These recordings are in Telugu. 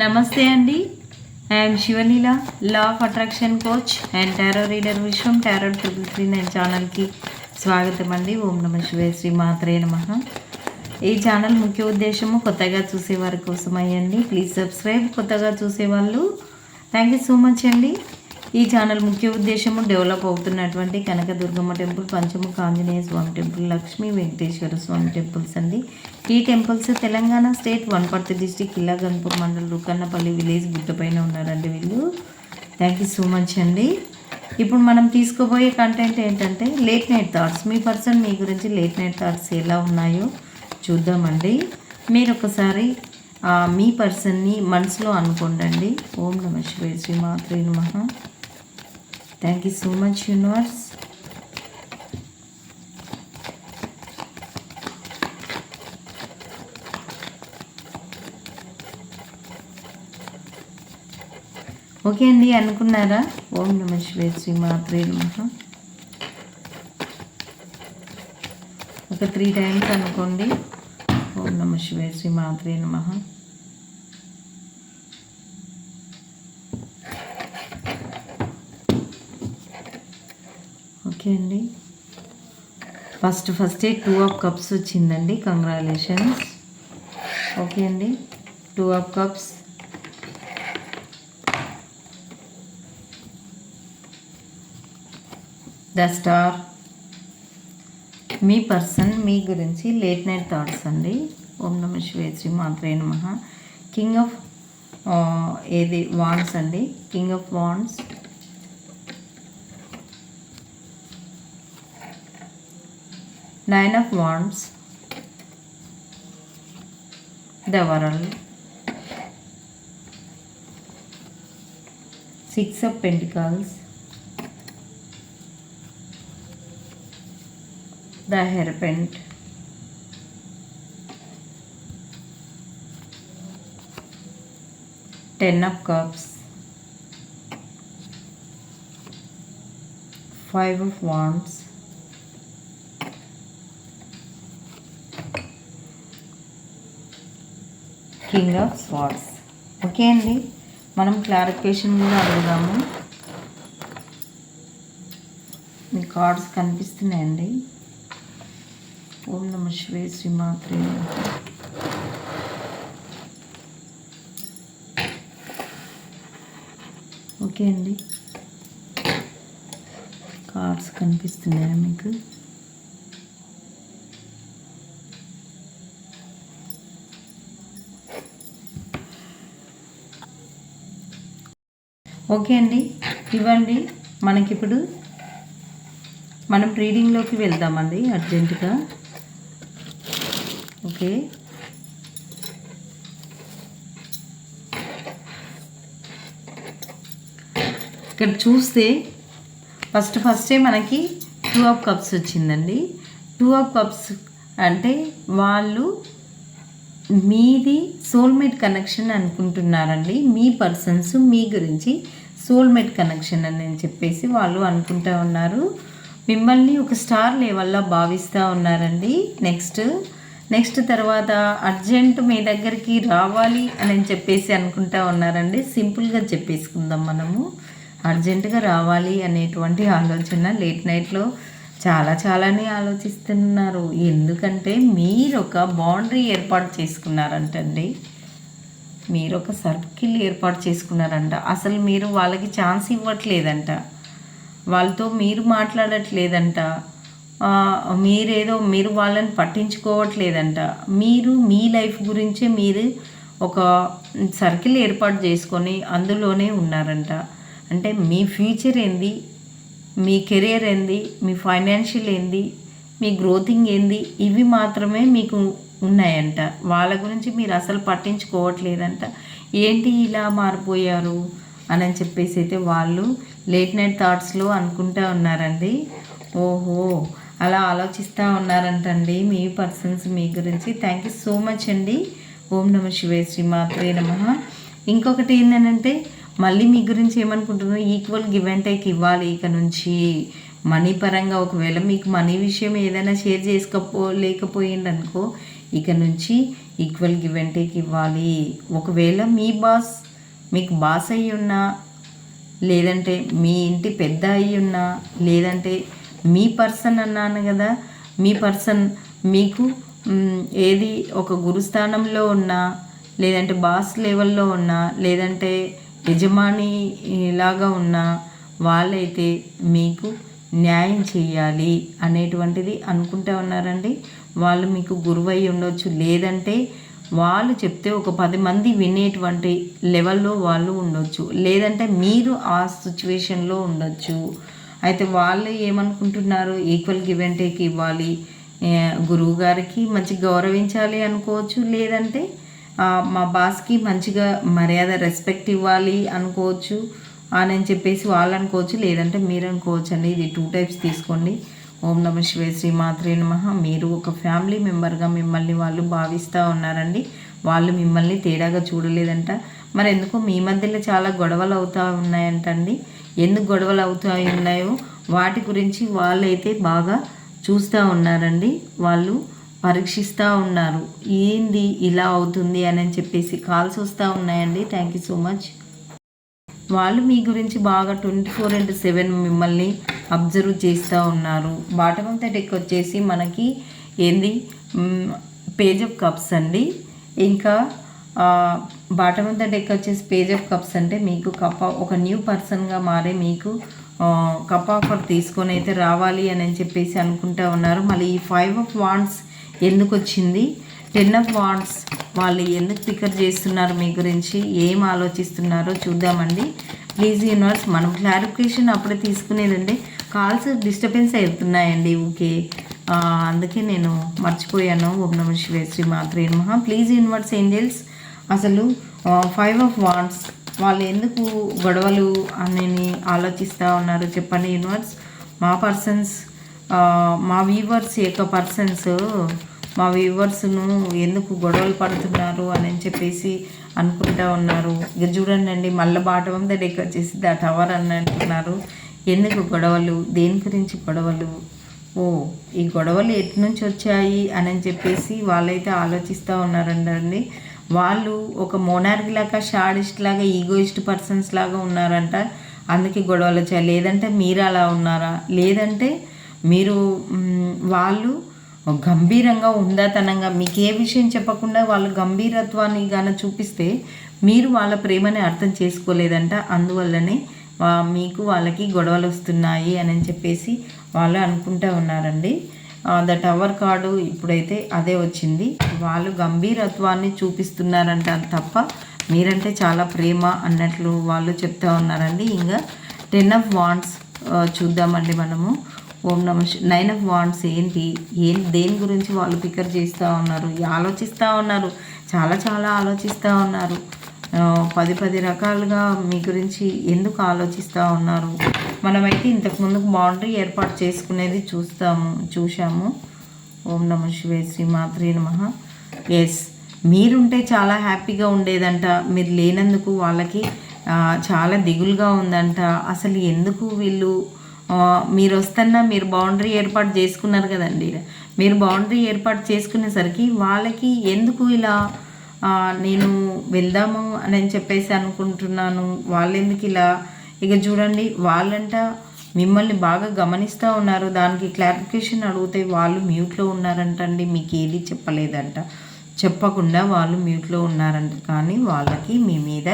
నమస్తే అండి. I'm Sivaleela law of attraction coach and tarot reader Viswam tarot triple three nine ఛానల్కి స్వాగతం అండి. ఓం నమ శివే శ్రీ మాత్రే నమ. ఈ ఛానల్ ముఖ్య ఉద్దేశము కొత్తగా చూసేవారి కోసం అయ్యండి ప్లీజ్ సబ్స్క్రైబ్ కొత్తగా చూసేవాళ్ళు. థ్యాంక్ యూ సో మచ్ అండి. ఈ ఛానల్ ముఖ్య ఉద్దేశము డెవలప్ అవుతున్నటువంటి Kanakadurgamma temple Panchamukha Anjaneya Swamy temple Lakshmi Venkateswara Swamy temples అండి. ఈ temples Telangana state Wanaparthy district Illaganpur mandal Rukannapally village గుట్టపైన ఉన్నారండి వీళ్ళు. థ్యాంక్ యూ సో మచ్ అండి. ఇప్పుడు మనం తీసుకోబోయే కంటెంట్ ఏంటంటే లేట్ నైట్ థాట్స్ మీ పర్సన్ మీ గురించి లేట్ నైట్ థాట్స్ ఎలా ఉన్నాయో చూద్దామండి. మీరు ఒకసారి మీ పర్సన్ని మనసులో అనుకోండి ఓం నమ శివాయ శ్రీ మాత్రే నమః. Thank you so much universe okay అండి అనుకున్నారా? ఓం నమ శివే శ్రీ మాత్రే నమః. ఒక త్రీ టైమ్స్ అనుకోండి. ఓం నమ శివే శ్రీ మాత్రే నమః. ఓకే అండి. ఫస్ట్ ఫస్టే టూ ఆఫ్ కప్స్ వచ్చిందండి. కంగ్రాలేషన్స్ ఓకే అండి. Two of cups. The star. Me person మీ గురించి లేట్ నైట్ థాట్స్ అండి. ఓం నమ శివే శ్రీ మాత్రే నమ. కింగ్ ఆఫ్ ఏది వాన్స్ అండి. King of wands. nine of wands. The world. Six of pentacles. The serpent. Ten of cups. Five of wands. King of swords okay అండి? మనం క్లారిఫికేషన్ కూడా అడుగుదాము. మీ కార్డ్స్ కనిపిస్తున్నాయండి? ఓం నమ శివే శ్రీమాత్రే ఓకే అండి? కార్డ్స్ కనిపిస్తున్నాయా మీకు? ఓకే అండి. ఇవ్వండి. మనకిప్పుడు మనం రీడింగ్లోకి వెళ్దామండి అర్జెంటుగా. ఓకే. ఇక్కడ చూస్తే ఫస్ట్ ఫస్టే మనకి టూ ఆఫ్ కప్స్ వచ్చిందండి. టూ ఆఫ్ కప్స్ అంటే వాళ్ళు మీది సోల్మేట్ కనెక్షన్ అనుకుంటున్నారండి. మీ పర్సన్స్ మీ గురించి సోల్మేట్ కనెక్షన్ అని చెప్పేసి వాళ్ళు అనుకుంటూ ఉన్నారు. మిమ్మల్ని ఒక స్టార్ లెవెల్లో భావిస్తూ ఉన్నారండి. నెక్స్ట్ నెక్స్ట్ తర్వాత అర్జెంట్ మీ దగ్గరికి రావాలి అని చెప్పేసి అనుకుంటా ఉన్నారండి. సింపుల్గా చెప్పేసుకుందాం మనము. అర్జెంటుగా రావాలి అనేటువంటి ఆలోచన లేట్ నైట్లో చాలా చాలానే ఆలోచిస్తున్నారు. ఎందుకంటే మీరు ఒక బౌండరీ ఏర్పాటు చేసుకున్నారంటండి. మీరు ఒక సర్కిల్ ఏర్పాటు చేసుకున్నారంట. అసలు మీరు వాళ్ళకి ఛాన్స్ ఇవ్వట్లేదంట. వాళ్ళతో మీరు మాట్లాడట్లేదంట. మీరేదో మీరు వాళ్ళని పట్టించుకోవట్లేదంట. మీరు మీ లైఫ్ గురించే మీరు ఒక సర్కిల్ ఏర్పాటు చేసుకొని అందులోనే ఉన్నారంట. అంటే మీ ఫ్యూచర్ ఏంది? మీ కెరియర్ ఏంది? మీ ఫైనాన్షియల్ ఏంది? మీ గ్రోతింగ్ ఏంది? ఇవి మాత్రమే మీకు ఉన్నాయంట. వాళ్ళ గురించి మీరు అసలు పట్టించుకోవట్లేదంట. ఏంటి ఇలా మారిపోయారు? అని చెప్పేసి అయితే వాళ్ళు లేట్ నైట్ థాట్స్లో అనుకుంటా ఉన్నారండి. ఓహో అలా ఆలోచిస్తూ ఉన్నారంటండి మీ పర్సన్స్ మీ గురించి. థ్యాంక్ యూ సో మచ్ అండి. ఓం నమ శివే శ్రీమాత్రే నమ. ఇంకొకటి ఏంటంటే మళ్ళీ మీ గురించి ఏమనుకుంటున్నారు ఈక్వల్ గివ్ అండ్ టేక్ ఇవ్వాలి ఇక నుంచి. మనీ పరంగా ఒకవేళ మీకు మనీ విషయం ఏదైనా షేర్ చేసుకోపో లేకపోయింది అనుకో ఇక నుంచి ఈక్వల్ గివ్ అండ్ టేక్ ఇవ్వాలి. ఒకవేళ మీ బాస్ మీకు బాస్ అయ్యి ఉన్నా లేదంటే మీ ఇంటి పెద్ద అయి ఉన్నా లేదంటే మీ పర్సన్ అన్నాను కదా మీ పర్సన్ మీకు ఏది ఒక గురుస్థానంలో ఉన్నా లేదంటే బాస్ లెవెల్లో ఉన్నా లేదంటే యజమాని లాగా ఉన్న వాళ్ళైతే మీకు న్యాయం చేయాలి అనేటువంటిది అనుకుంటా ఉన్నారండి. వాళ్ళు మీకు గురువై ఉండొచ్చు. లేదంటే వాళ్ళు చెప్తే ఒక పది మంది వినేటువంటి లెవెల్లో వాళ్ళు ఉండొచ్చు. లేదంటే మీరు ఆ సిచ్యువేషన్లో ఉండొచ్చు. అయితే వాళ్ళు ఏమనుకుంటున్నారు? ఈక్వల్ గివ్ అండ్ టేక్ ఇవ్వాలి. గురువు గారికి మంచి గౌరవించాలి అనుకోవచ్చు. లేదంటే మా బాస్కి మంచిగా మర్యాద రెస్పెక్ట్ ఇవ్వాలి అనుకోవచ్చు. అని అని చెప్పేసి వాళ్ళు అనుకోవచ్చు లేదంటే మీరు అనుకోవచ్చు అండి. ఇది టూ టైప్స్ తీసుకోండి. ఓం నమ శివే శ్రీ మాత్రే నమ. మీరు ఒక ఫ్యామిలీ మెంబర్గా మిమ్మల్ని వాళ్ళు భావిస్తూ ఉన్నారండి. వాళ్ళు మిమ్మల్ని తేడాగా చూడలేదంట. మరి ఎందుకో మీ మధ్యలో చాలా గొడవలు అవుతూ ఉన్నాయంటండి. ఎందుకు గొడవలు అవుతూ ఉన్నాయో వాటి గురించి వాళ్ళైతే బాగా చూస్తూ ఉన్నారండి. వాళ్ళు పరీక్షిస్తూ ఉన్నారు. ఏంది ఇలా అవుతుంది అని చెప్పేసి కాల్స్ వస్తూ ఉన్నాయండి. థ్యాంక్ యూ సో మచ్ వాళ్ళు మీ గురించి బాగా ట్వంటీ ఫోర్ ఇంటూ సెవెన్ మిమ్మల్ని అబ్జర్వ్ చేస్తూ ఉన్నారు. బాటమ్ ఆఫ్ ద డెక్ వచ్చేసి మనకి ఏంది? పేజ్ ఆఫ్ కప్స్ అండి. ఇంకా బాటమ్ ఆఫ్ ద డెక్ వచ్చేసి పేజ్ ఆఫ్ కప్స్ అంటే మీకు కప్ ఒక న్యూ పర్సన్గా మారే మీకు కప్ ఆఫర్ తీసుకొని అయితే రావాలి అని అని చెప్పేసి అనుకుంటా ఉన్నారు. మళ్ళీ ఈ ఫైవ్ ఆఫ్ వాండ్స్ ఎందుకు వచ్చింది? టెన్ ఆఫ్ వాండ్స్ వాళ్ళు ఎందుకు పికప్ చేస్తున్నారు మీ గురించి? ఏం ఆలోచిస్తున్నారో చూద్దామండి. ప్లీజ్ యూనివర్స్ మనం క్లారిఫికేషన్ అప్పుడే తీసుకునేదండి. కాల్స్ డిస్టర్బెన్స్ అవుతున్నాయండి ఓకే అందుకే నేను మర్చిపోయాను. ఓం నమ శివే శ్రీ మాత్రే నమః. ప్లీజ్ యూనివర్స్ ఏంజల్స్ అసలు ఫైవ్ ఆఫ్ వాండ్స్ వాళ్ళు ఎందుకు గొడవలు అని ఆలోచిస్తూ ఉన్నారు చెప్పండి యూనివర్స్ మా పర్సన్స్ మా వీవర్స్ యొక్క పర్సన్స్ మా వ్యూవర్స్ను ఎందుకు గొడవలు పడుతున్నారు అని చెప్పేసి అనుకుంటా ఉన్నారు. ఇక చూడండి అండి మళ్ళీ బాటం ద వచ్చేసి ఆ టవర్ అని అంటున్నారు. ఎందుకు గొడవలు? దేని గురించి గొడవలు? ఓ ఈ గొడవలు ఎటు నుంచి వచ్చాయి అని చెప్పేసి వాళ్ళైతే ఆలోచిస్తూ ఉన్నారండి వాళ్ళు ఒక మోనార్కి లాగా షాడిస్ట్ లాగా ఈగోయిస్ట్ పర్సన్స్ లాగా ఉన్నారంట. అందుకే గొడవలు వచ్చాయి. లేదంటే మీరు అలా ఉన్నారా? లేదంటే మీరు వాళ్ళు గంభీరంగా ఉందాతనంగా మీకు ఏ విషయం చెప్పకుండా వాళ్ళు గంభీరత్వాన్ని గాన చూపిస్తే మీరు వాళ్ళ ప్రేమని అర్థం చేసుకోలేదంట. అందువల్లనే మీకు వాళ్ళకి గొడవలు వస్తున్నాయి అని చెప్పేసి వాళ్ళు అనుకుంటూ ఉన్నారండి. ద టవర్ కార్డు ఇప్పుడైతే అదే వచ్చింది. వాళ్ళు గంభీరత్వాన్ని చూపిస్తున్నారంట తప్ప మీరంటే చాలా ప్రేమ అన్నట్లు వాళ్ళు చెప్తా ఉన్నారండి. ఇంకా టెన్ ఆఫ్ వాండ్స్ చూద్దామండి మనము. ఓం నమ నైన్ ఆఫ్ వాండ్స్ ఏంటి? ఏం దేని గురించి వాళ్ళు పికర్ చేస్తూ ఉన్నారు? ఆలోచిస్తూ ఉన్నారు. చాలా చాలా ఆలోచిస్తూ ఉన్నారు. పది పది రకాలుగా మీ గురించి ఎందుకు ఆలోచిస్తూ ఉన్నారు? మనమైతే ఇంతకు ముందు బౌండరీ ఏర్పాటు చేసుకునేది చూస్తాము చూశాము. ఓం నమ శివే శ్రీ మాత్రే నమ. ఎస్ మీరుంటే చాలా హ్యాపీగా ఉండేదంట. మీరు లేనందుకు వాళ్ళకి చాలా దిగులుగా ఉందంట. అసలు ఎందుకు వీళ్ళు మీరు వస్తున్నా మీరు బౌండరీ ఏర్పాటు చేసుకున్నారు కదండి. మీరు బౌండరీ ఏర్పాటు చేసుకునేసరికి వాళ్ళకి ఎందుకు ఇలా నేను వెళ్దాము అని చెప్పేసి అనుకుంటున్నాను? వాళ్ళు ఎందుకు ఇలా? ఇక చూడండి వాళ్ళంట మిమ్మల్ని బాగా గమనిస్తూ ఉన్నారు. దానికి క్లారిఫికేషన్ అడిగితే వాళ్ళు మ్యూట్లో ఉన్నారంటండి. మీకు ఏది చెప్పలేదంట. చెప్పకుండా వాళ్ళు మ్యూట్లో ఉన్నారంట. కానీ వాళ్ళకి మీ మీద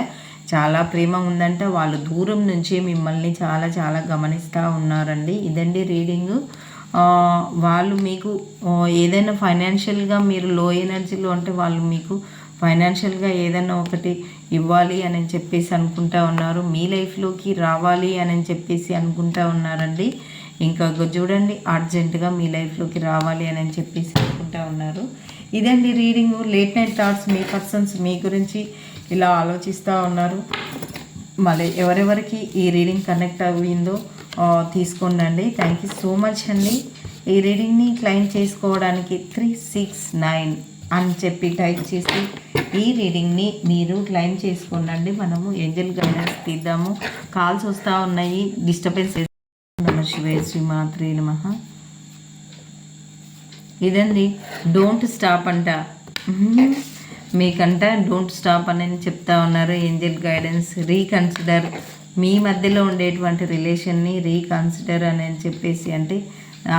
చాలా ప్రేమ ఉందంట. వాళ్ళు దూరం నుంచే మిమ్మల్ని చాలా చాలా గమనిస్తూ ఉన్నారండి. ఇదండి రీడింగ్. వాళ్ళు మీకు ఏదైనా ఫైనాన్షియల్గా మీరు లో ఎనర్జీలో అంటే వాళ్ళు మీకు ఫైనాన్షియల్గా ఏదైనా ఒకటి ఇవ్వాలి అని చెప్పేసి అనుకుంటా ఉన్నారు. మీ లైఫ్లోకి రావాలి అని చెప్పేసి అనుకుంటా ఉన్నారండి. ఇంకా చూడండి అర్జెంటుగా మీ లైఫ్లోకి రావాలి అని చెప్పేసి అనుకుంటా ఉన్నారు. ఇదండి రీడింగ్. లేట్ నైట్ థాట్స్ మీ పర్సన్స్ మీ గురించి ఇలా ఆలోచిస్తూ ఉన్నారు. మళ్ళీ ఎవరెవరికి ఈ రీడింగ్ కనెక్ట్ అయ్యిందో తీసుకోండి థ్యాంక్ యూ సో మచ్ అండి. ఈ రీడింగ్ని క్లైమ్ చేసుకోవడానికి త్రీ సిక్స్ నైన్ అని చెప్పి టైప్ చేసి ఈ రీడింగ్ని మీరు క్లైమ్ చేసుకోండి మనము ఏంజల్ గైడెన్స్ తీద్దాము. కాల్స్ వస్తూ ఉన్నాయి. డిస్టర్బెన్స్ నమ శివే శ్రీమాత్రి నమ. ఇదండి. డోంట్ స్టాప్ అంట. మీకంట డోంట్ స్టాప్ అని చెప్తా ఉన్నారు ఏంజల్ గైడెన్స్. రీకన్సిడర్. మీ మధ్యలో ఉండేటువంటి రిలేషన్ని రీకన్సిడర్ అని చెప్పేసి అంటే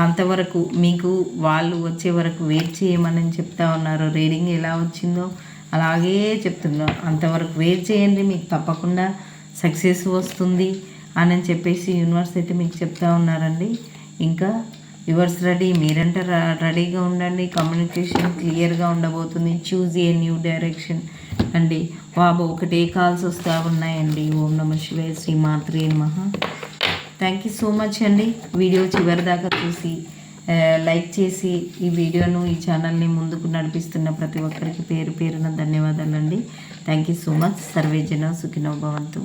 అంతవరకు మీకు వాళ్ళు వచ్చే వరకు వెయిట్ చేయమని చెప్తా ఉన్నారు. రీడింగ్ ఎలా వచ్చిందో అలాగే చెప్తున్నారు అంతవరకు వెయిట్ చేయండి మీకు తప్పకుండా సక్సెస్ వస్తుంది అని చెప్పేసి యూనివర్స్ అయితే మీకు చెప్తా ఉన్నారండి. ఇంకా యువర్స్ రెడీ. మీరంటే రెడీగా ఉండండి. కమ్యూనికేషన్ క్లియర్గా ఉండబోతుంది. చూజ్ ఏ న్యూ డైరెక్షన్ అండి. బాబు ఒకటే కాల్స్ వస్తూ ఉన్నాయండి. ఓం నమ శివాయ శ్రీ మాత్రే మహా థ్యాంక్ యూ సో మచ్ అండి. వీడియో చివరి దాకా చూసి లైక్ చేసి ఈ వీడియోను ఈ ఛానల్ని ముందుకు నడిపిస్తున్న ప్రతి ఒక్కరికి పేరు పేరున ధన్యవాదాలండి. థ్యాంక్ యూ సో మచ్ సర్వేజన సుఖినో భవంతు.